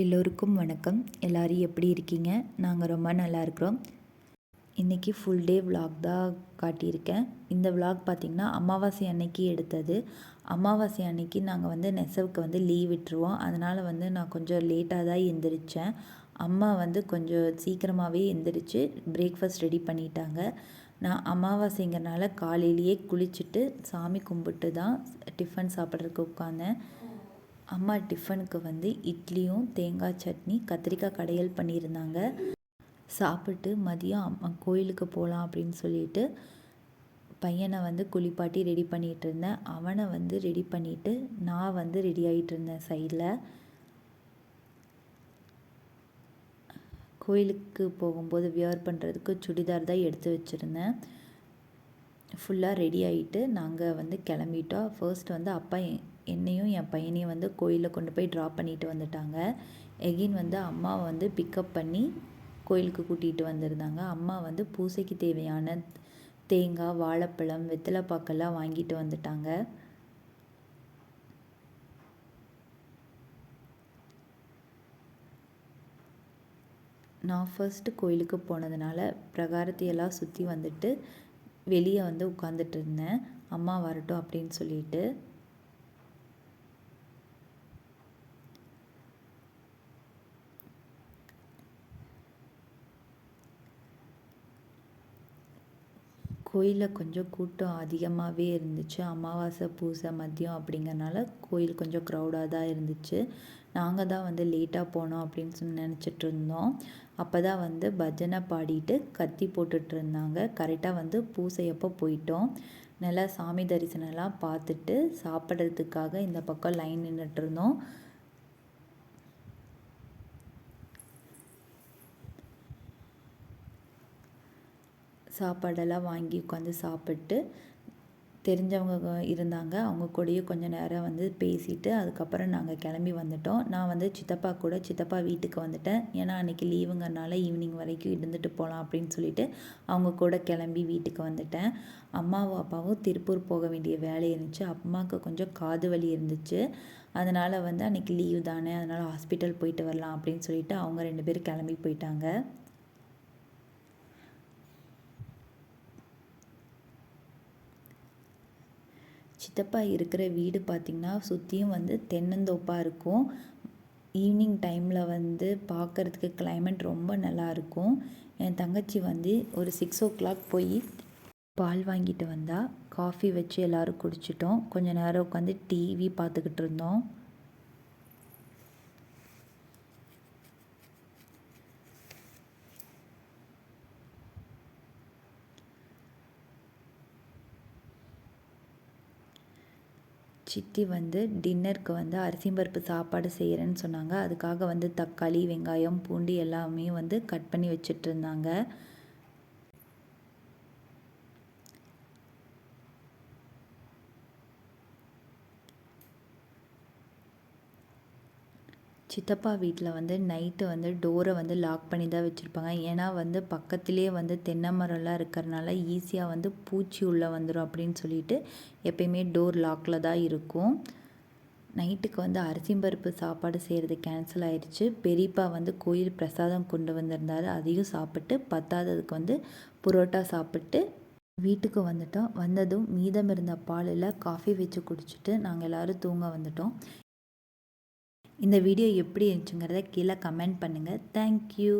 எல்லோருக்கும் வணக்கம். எல்லோரும் எப்படி இருக்கீங்க? நாங்கள் ரொம்ப நல்லா இருக்கிறோம். இன்றைக்கி ஃபுல் டே விலாக் தான் காட்டியிருக்கேன். இந்த விலாக் பார்த்திங்கன்னா அமாவாசை அன்னைக்கு எடுத்தது. அமாவாசை அன்னைக்கு நாங்கள் வந்து நெசவுக்கு வந்து லீவ் விட்டுருவோம். அதனால் வந்து நான் கொஞ்சம் லேட்டாக தான் எந்திரிச்சேன். அம்மா வந்து கொஞ்சம் சீக்கிரமாகவே எந்திரிச்சு பிரேக்ஃபாஸ்ட் ரெடி பண்ணிட்டாங்க. நான் அமாவாசைங்கிறனால காலையிலேயே குளிச்சுட்டு சாமி கும்பிட்டு தான் டிஃபன் சாப்பிட்றதுக்கு உட்காந்தேன் அம்மா டிஃபனுக்கு வந்து இட்லியும் தேங்காய் சட்னி கத்திரிக்காய் கடையல் பண்ணியிருந்தாங்க. சாப்பிட்டு மதியம் அம்மா கோயிலுக்கு போகலாம் அப்படின்னு சொல்லிட்டு பையனை வந்து குளிப்பாட்டி ரெடி பண்ணிகிட்டு இருந்தேன். அவனை வந்து ரெடி பண்ணிவிட்டு நான் வந்து ரெடி ஆகிட்டு இருந்தேன் சைடில். கோயிலுக்கு போகும்போது வியர் பண்ணுறதுக்கு சுடிதார் தான் எடுத்து வச்சுருந்தேன். ஃபுல்லாக ரெடி ஆகிட்டு நாங்கள் வந்து கிளம்பிட்டோம். ஃபர்ஸ்ட் வந்து அப்பா எ- என்னையும் என் பையனையும் வந்து கோயிலில் கொண்டு போய் ட்ராப் பண்ணிட்டு வந்துட்டாங்க. எகெயின் வந்து அம்மாவை வந்து பிக்கப் பண்ணி கோயிலுக்கு கூட்டிகிட்டு வந்திருந்தாங்க. அம்மா வந்து பூசைக்கு தேவையான தேங்காய் வாழைப்பழம் வெத்தலைப்பாக்கெல்லாம் வாங்கிட்டு வந்துட்டாங்க. நான் ஃபர்ஸ்ட்டு கோயிலுக்கு போனதுனால பிரகாரத்தையெல்லாம் சுற்றி வந்துட்டு வெளியே வந்து உட்காந்துட்டு இருந்தேன். அம்மா வரட்டும் அப்படின்னு சொல்லிட்டு. கோயிலில் கொஞ்சம் கூட்டம் அதிகமாகவே இருந்துச்சு. அமாவாசை பூசை மதியம் அப்படிங்கறனால கோயில் கொஞ்சம் க்ரௌடாக தான் இருந்துச்சு. நாங்கள் தான் வந்து லேட்டாக போனோம் அப்படின்னு சொல்லி நினச்சிட்டு இருந்தோம். அப்போ தான் வந்து பஜனை பாடிட்டு கத்தி போட்டுட்டு இருந்தாங்க. கரெக்டாக வந்து பூசை அப்போ போயிட்டோம். நல்லா சாமி தரிசனம்லாம் பார்த்துட்டு சாப்பிட்றதுக்காக இந்த பக்கம் லைன் நின்றுட்டு இருந்தோம். சாப்பாடெல்லாம் வாங்கி உட்காந்து சாப்பிட்டு தெரிஞ்சவங்க இருந்தாங்க. அவங்க கூடயே கொஞ்சம் நேரம் வந்து பேசிட்டு அதுக்கப்புறம் நாங்கள் கிளம்பி வந்துட்டோம். நான் வந்து சித்தப்பா கூட சித்தப்பா வீட்டுக்கு வந்துட்டேன். ஏன்னா அன்றைக்கி லீவுங்கிறனால ஈவினிங் வரைக்கும் இருந்துட்டு போகலாம் அப்படின்னு சொல்லிட்டு அவங்க கூட கிளம்பி வீட்டுக்கு வந்துட்டேன். அம்மாவும் அப்பாவும் திருப்பூர் போக வேண்டிய வேலை இருந்துச்சு. அம்மாவுக்கு கொஞ்சம் காது வலி இருந்துச்சு. அதனால் வந்து அன்றைக்கி லீவு தானே. அதனால் ஹாஸ்பிட்டல் போயிட்டு வரலாம் அப்படின்னு சொல்லிட்டு அவங்க ரெண்டு பேரும் கிளம்பி போயிட்டாங்க. சித்தப்பா இருக்கிற வீடு பார்த்திங்கன்னா சுற்றியும் வந்து தென்னந்தோப்பாக இருக்கும். ஈவினிங் டைமில் வந்து பார்க்குறதுக்கு கிளைமேட் ரொம்ப நல்லா இருக்கும். என் தங்கச்சி வந்து ஒரு சிக்ஸ் ஓ கிளாக் போய் பால் வாங்கிட்டு வந்தால் காஃபி வச்சு எல்லோரும் குடிச்சிட்டோம். கொஞ்சம் நேரம் உட்காந்து டிவி பார்த்துக்கிட்டு இருந்தோம். சித்தி வந்து டின்னருக்கு வந்து அரிசியும் பருப்பு சாப்பாடு செய்கிறேன்னு சொன்னாங்க. அதுக்காக வந்து தக்காளி வெங்காயம் பூண்டு எல்லாமே வந்து கட் பண்ணி வச்சுட்டு இருந்தாங்க சித்தப்பா வீட்டில் வந்து நைட்டு வந்து டோரை வந்து லாக் பண்ணி தான் வச்சுருப்பாங்க. ஏன்னா வந்து பக்கத்துலேயே வந்து தென்னை மரம்லாம் இருக்கிறனால ஈஸியாக வந்து பூச்சி உள்ளே வந்துடும் அப்படின்னு சொல்லிட்டு எப்பயுமே டோர் லாக்கில் தான் இருக்கும். நைட்டுக்கு வந்து அரிசி பருப்பு சாப்பாடு செய்கிறது கேன்சல் ஆயிடுச்சு பெரியப்பா வந்து கோயில் பிரசாதம் கொண்டு வந்திருந்தாரு. அதையும் சாப்பிட்டு பத்தாததுக்கு வந்து புரோட்டா சாப்பிட்டு வீட்டுக்கு வந்துட்டோம். வந்ததும் மீதம் இருந்த பாலில் காஃபி வச்சு குடிச்சிட்டு நாங்கள் எல்லோரும் தூங்க வந்துட்டோம். இந்த வீடியோ எப்படி இருந்துச்சுங்கிறத கீழே கமெண்ட் பண்ணுங்கள் தேங்க்யூ